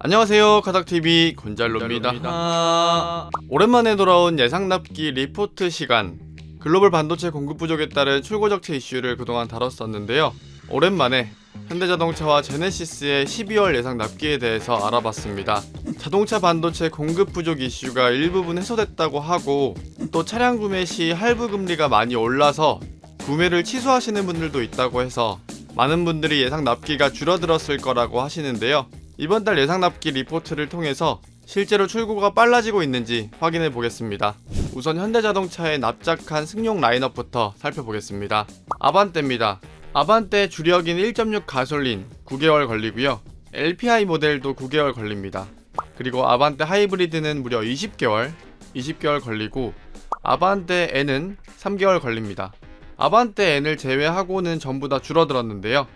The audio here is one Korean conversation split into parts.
안녕하세요 카닥TV 곤잘로입니다. 아... 오랜만에 돌아온 예상납기 리포트 시간. 글로벌 반도체 공급 부족에 따른 출고적체 이슈를 그동안 다뤘었는데요. 오랜만에 현대자동차와 제네시스의 12월 예상 납기에 대해서 알아봤습니다. 자동차 반도체 공급 부족 이슈가 일부분 해소됐다고 하고 또 차량 구매 시 할부 금리가 많이 올라서 구매를 취소하시는 분들도 있다고 해서 많은 분들이 예상 납기가 줄어들었을 거라고 하시는데요 이번 달 예상 납기 리포트를 통해서 실제로 출고가 빨라지고 있는지 확인해 보겠습니다. 우선 현대자동차의 납작한 승용 라인업부터 살펴보겠습니다. 아반떼입니다. 아반떼 주력인 1.6 가솔린 9개월 걸리고요. LPI 모델도 9개월 걸립니다. 그리고 아반떼 하이브리드는 무려 20개월, 20개월 걸리고 아반떼 N은 3개월 걸립니다. 아반떼 N을 제외하고는 전부 다 줄어들었는데요.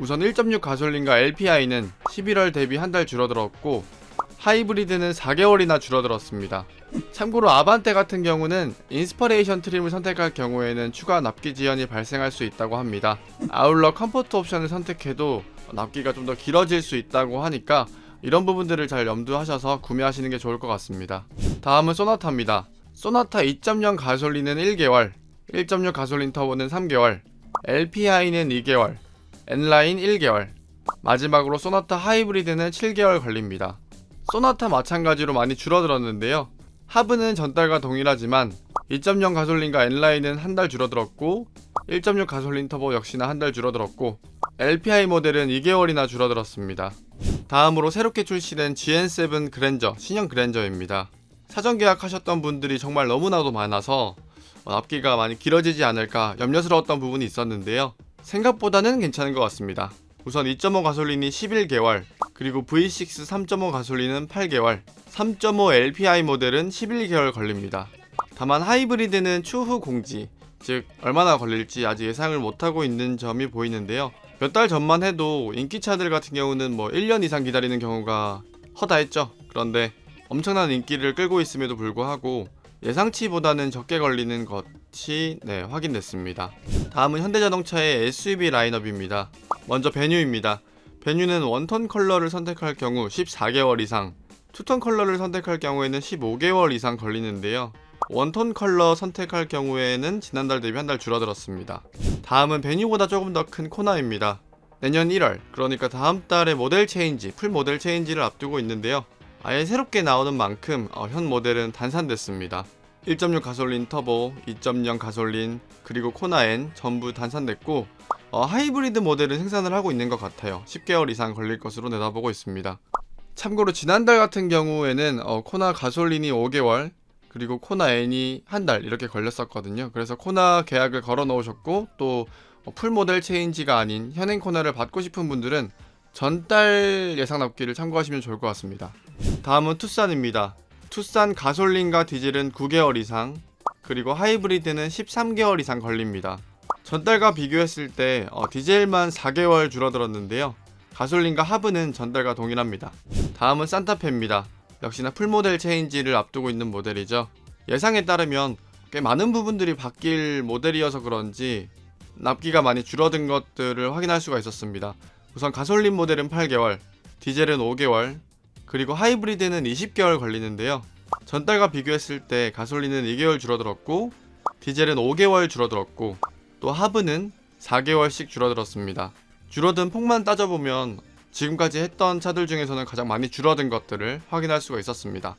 우선 1.6 가솔린과 LPI는 11월 대비 한 달 줄어들었고 하이브리드는 4개월이나 줄어들었습니다. 참고로 아반떼 같은 경우는 인스퍼레이션 트림을 선택할 경우에는 추가 납기 지연이 발생할 수 있다고 합니다. 아울러 컴포트 옵션을 선택해도 납기가 좀 더 길어질 수 있다고 하니까 이런 부분들을 잘 염두하셔서 구매하시는 게 좋을 것 같습니다. 다음은 소나타입니다. 소나타 2.0 가솔린은 1개월, 1.6 가솔린 터보는 3개월, LPI는 2개월, N라인 1개월, 마지막으로 소나타 하이브리드는 7개월 걸립니다. 소나타 마찬가지로 많이 줄어들었는데요. 하브는 전달과 동일하지만 2.0 가솔린과 N라인은 한 달 줄어들었고 1.6 가솔린 터보 역시나 한 달 줄어들었고 LPI 모델은 2개월이나 줄어들었습니다. 다음으로 새롭게 출시된 GN7 그랜저 신형 그랜저입니다. 사전 계약하셨던 분들이 정말 너무나도 많아서 어, 납기가 많이 길어지지 않을까 염려스러웠던 부분이 있었는데요. 생각보다는 괜찮은 것 같습니다. 우선 2.5 가솔린이 11개월, 그리고 V6 3.5 가솔린은 8개월, 3.5 LPI 모델은 11개월 걸립니다. 다만 하이브리드는 추후 공지, 즉 얼마나 걸릴지 아직 예상을 못하고 있는 점이 보이는데요. 몇 달 전만 해도 인기차들 같은 경우는 뭐 1년 이상 기다리는 경우가 허다했죠. 그런데 엄청난 인기를 끌고 있음에도 불구하고 예상치보다는 적게 걸리는 것이 네, 확인됐습니다. 다음은 현대자동차의 SUV 라인업입니다. 먼저 베뉴입니다. 베뉴는 원톤 컬러를 선택할 경우 14개월 이상, 투톤 컬러를 선택할 경우에는 15개월 이상 걸리는데요. 원톤 컬러 선택할 경우에는 지난달 대비 한 달 줄어들었습니다. 다음은 베뉴보다 조금 더 큰 코나입니다. 내년 1월, 그러니까 다음 달에 모델 체인지, 풀 모델 체인지를 앞두고 있는데요. 아예 새롭게 나오는 만큼 어, 현 모델은 단산됐습니다. 1.6 가솔린 터보, 2.0 가솔린, 그리고 코나 N 전부 단산됐고 어, 하이브리드 모델은 생산을 하고 있는 것 같아요. 10개월 이상 걸릴 것으로 내다보고 있습니다. 참고로 지난달 같은 경우에는 어, 코나 가솔린이 5개월, 그리고 코나 N이 한 달 이렇게 걸렸었거든요. 그래서 코나 계약을 걸어 놓으셨고 또 어, 풀 모델 체인지가 아닌 현행 코나를 받고 싶은 분들은 전달 예상 납기를 참고하시면 좋을 것 같습니다. 다음은 투싼입니다. 투싼 가솔린과 디젤은 9개월 이상, 그리고 하이브리드는 13개월 이상 걸립니다. 전달과 비교했을 때 어, 디젤만 4개월 줄어들었는데요. 가솔린과 하브는 전달과 동일합니다. 다음은 산타페입니다. 역시나 풀모델 체인지를 앞두고 있는 모델이죠. 예상에 따르면 꽤 많은 부분들이 바뀔 모델이어서 그런지 납기가 많이 줄어든 것들을 확인할 수가 있었습니다. 우선 가솔린 모델은 8개월, 디젤은 5개월, 그리고 하이브리드는 20개월 걸리는데요. 전달과 비교했을 때 가솔린은 2개월 줄어들었고 디젤은 5개월 줄어들었고 또 하브는 4개월씩 줄어들었습니다. 줄어든 폭만 따져보면 지금까지 했던 차들 중에서는 가장 많이 줄어든 것들을 확인할 수가 있었습니다.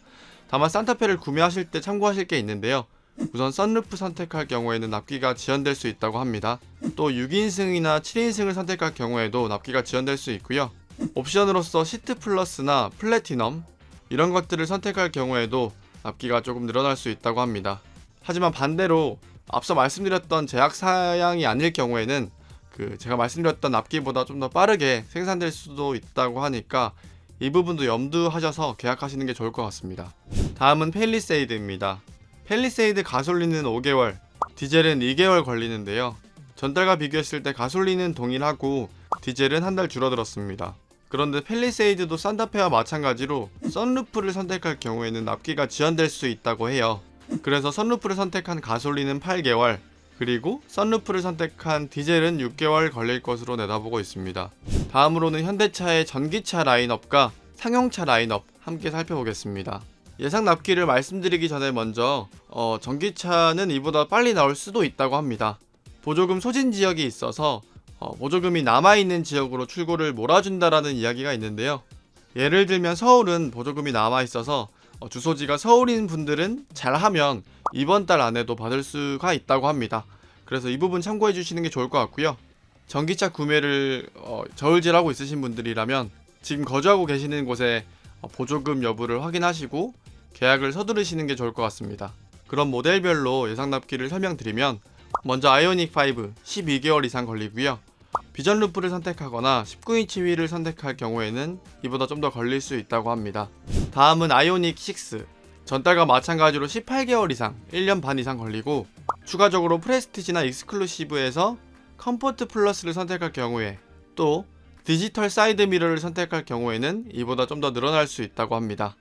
다만 산타페를 구매하실 때 참고하실 게 있는데요. 우선 썬루프 선택할 경우에는 납기가 지연될 수 있다고 합니다. 또 6인승이나 7인승을 선택할 경우에도 납기가 지연될 수 있고요. 옵션으로서 시트 플러스나 플래티넘 이런 것들을 선택할 경우에도 납기가 조금 늘어날 수 있다고 합니다. 하지만 반대로 앞서 말씀드렸던 제약 사양이 아닐 경우에는 그 제가 말씀드렸던 납기보다 좀 더 빠르게 생산될 수도 있다고 하니까 이 부분도 염두하셔서 계약하시는 게 좋을 것 같습니다. 다음은 펠리세이드입니다. 펠리세이드 가솔린은 5개월, 디젤은 2개월 걸리는데요. 전달과 비교했을 때 가솔린은 동일하고 디젤은 한 달 줄어들었습니다. 그런데 펠리세이드도 산타페와 마찬가지로 썬루프를 선택할 경우에는 납기가 지연될 수 있다고 해요. 그래서 선루프를 선택한 가솔린은 8개월, 그리고 썬루프를 선택한 디젤은 6개월 걸릴 것으로 내다보고 있습니다. 다음으로는 현대차의 전기차 라인업과 상용차 라인업 함께 살펴보겠습니다. 예상 납기를 말씀드리기 전에 먼저 어, 전기차는 이보다 빨리 나올 수도 있다고 합니다. 보조금 소진 지역이 있어서 어, 보조금이 남아있는 지역으로 출고를 몰아준다라는 이야기가 있는데요. 예를 들면 서울은 보조금이 남아있어서 어, 주소지가 서울인 분들은 잘하면 이번 달 안에도 받을 수가 있다고 합니다. 그래서 이 부분 참고해 주시는 게 좋을 것 같고요. 전기차 구매를 어, 저울질하고 있으신 분들이라면 지금 거주하고 계시는 곳에 어, 보조금 여부를 확인하시고 계약을 서두르시는 게 좋을 것 같습니다. 그럼 모델별로 예상 납기를 설명드리면 먼저 아이오닉 5 12개월 이상 걸리고요. 비전 루프를 선택하거나 19인치 휠을 선택할 경우에는 이보다 좀 더 걸릴 수 있다고 합니다. 다음은 아이오닉 6 전달과 마찬가지로 18개월 이상 1년 반 이상 걸리고 추가적으로 프레스티지나 익스클루시브에서 컴포트 플러스를 선택할 경우에 또 디지털 사이드 미러를 선택할 경우에는 이보다 좀 더 늘어날 수 있다고 합니다.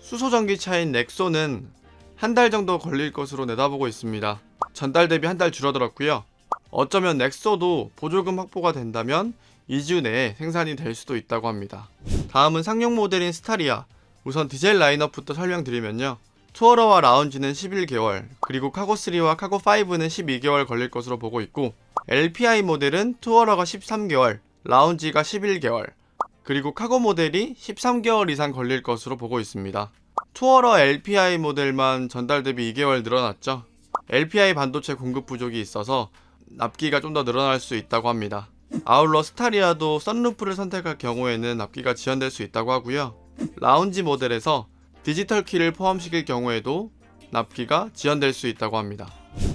수소 전기차인 넥소는 한 달 정도 걸릴 것으로 내다보고 있습니다. 전달 대비 한 달 줄어들었고요. 어쩌면 넥소도 보조금 확보가 된다면 2주 내에 생산이 될 수도 있다고 합니다. 다음은 상용 모델인 스타리아. 우선 디젤 라인업부터 설명드리면요. 투어러와 라운지는 11개월, 그리고 카고3와 카고5는 12개월 걸릴 것으로 보고 있고, LPI 모델은 투어러가 13개월, 라운지가 11개월, 그리고 카고 모델이 13개월 이상 걸릴 것으로 보고 있습니다. 투어러 LPI 모델만 전달 대비 2개월 늘어났죠. LPI 반도체 공급 부족이 있어서 납기가 좀 더 늘어날 수 있다고 합니다. 아울러 스타리아도 썬루프를 선택할 경우에는 납기가 지연될 수 있다고 하고요. 라운지 모델에서 디지털 키를 포함시킬 경우에도 납기가 지연될 수 있다고 합니다.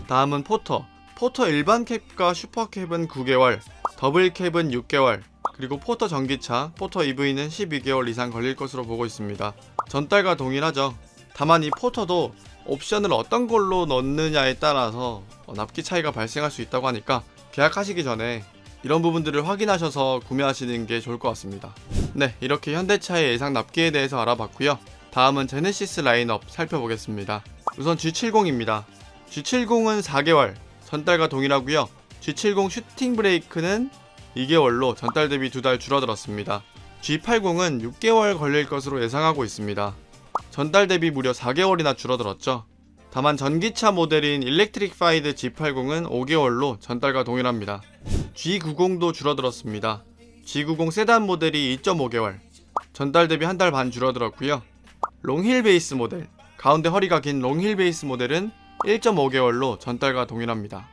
다음은 포터. 포터 일반 캡과 슈퍼 캡은 9개월, 더블 캡은 6개월, 그리고 포터 전기차, 포터 EV는 12개월 이상 걸릴 것으로 보고 있습니다. 전달과 동일하죠. 다만 이 포터도 옵션을 어떤 걸로 넣느냐에 따라서 어, 납기 차이가 발생할 수 있다고 하니까 계약하시기 전에 이런 부분들을 확인하셔서 구매하시는 게 좋을 것 같습니다. 네, 이렇게 현대차의 예상 납기에 대해서 알아봤고요. 다음은 제네시스 라인업 살펴보겠습니다. 우선 G70입니다. G70은 4개월, 전달과 동일하고요. G70 슈팅 브레이크는 2개월로 전달 대비 2달 줄어들었습니다. G80은 6개월 걸릴 것으로 예상하고 있습니다. 전달 대비 무려 4개월이나 줄어들었죠. 다만 전기차 모델인 일렉트릭 파이드 G80은 5개월로 전달과 동일합니다. G90도 줄어들었습니다. G90 세단 모델이 2.5개월, 전달 대비 한 달 반 줄어들었고요. 롱힐 베이스 모델, 가운데 허리가 긴 롱힐 베이스 모델은 1.5개월로 전달과 동일합니다.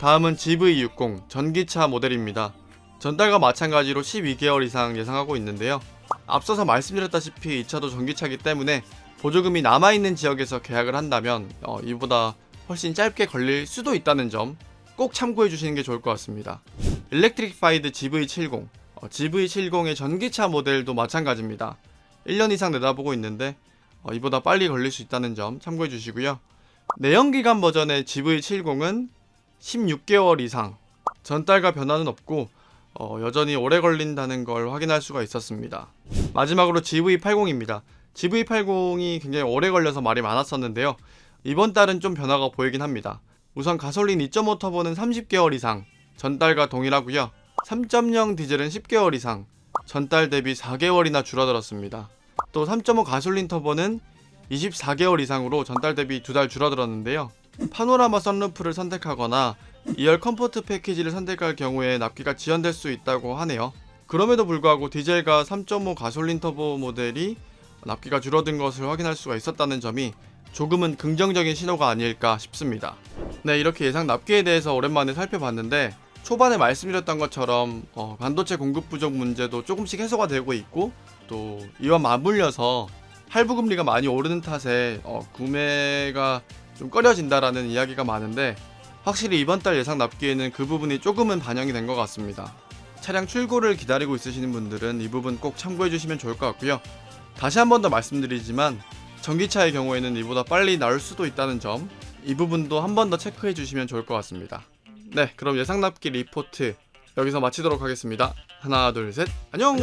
다음은 GV60 전기차 모델입니다. 전달과 마찬가지로 12개월 이상 예상하고 있는데요. 앞서서 말씀드렸다시피 이 차도 전기차기 때문에 보조금이 남아있는 지역에서 계약을 한다면 어, 이보다 훨씬 짧게 걸릴 수도 있다는 점 꼭 참고해 주시는 게 좋을 것 같습니다. 일렉트릭파이드 GV70 어, GV70의 전기차 모델도 마찬가지입니다. 1년 이상 내다보고 있는데 어, 이보다 빨리 걸릴 수 있다는 점 참고해 주시고요. 내연기관 버전의 GV70은 16개월 이상 전달과 변화는 없고 어, 여전히 오래 걸린다는 걸 확인할 수가 있었습니다. 마지막으로 GV80입니다. GV80이 굉장히 오래 걸려서 말이 많았었는데요. 이번 달은 좀 변화가 보이긴 합니다. 우선 가솔린 2.5 터보는 30개월 이상 전달과 동일하고요. 3.0 디젤은 10개월 이상 전달 대비 4개월이나 줄어들었습니다. 또 3.5 가솔린 터보는 24개월 이상으로 전달 대비 2달 줄어들었는데요. 파노라마 썬루프를 선택하거나 2열 컴포트 패키지를 선택할 경우에 납기가 지연될 수 있다고 하네요. 그럼에도 불구하고 디젤과 3.5 가솔린 터보 모델이 납기가 줄어든 것을 확인할 수가 있었다는 점이 조금은 긍정적인 신호가 아닐까 싶습니다. 네, 이렇게 예상 납기에 대해서 오랜만에 살펴봤는데 초반에 말씀드렸던 것처럼 어, 반도체 공급 부족 문제도 조금씩 해소가 되고 있고 또 이와 맞물려서 할부 금리가 많이 오르는 탓에 어, 구매가 좀 꺼려진다라는 이야기가 많은데 확실히 이번 달 예상 납기에는 그 부분이 조금은 반영이 된 것 같습니다. 차량 출고를 기다리고 있으시는 분들은 이 부분 꼭 참고해 주시면 좋을 것 같고요. 다시 한 번 더 말씀드리지만 전기차의 경우에는 이보다 빨리 나올 수도 있다는 점, 이 부분도 한 번 더 체크해 주시면 좋을 것 같습니다. 네, 그럼 예상 납기 리포트 여기서 마치도록 하겠습니다. 하나, 둘, 셋, 안녕.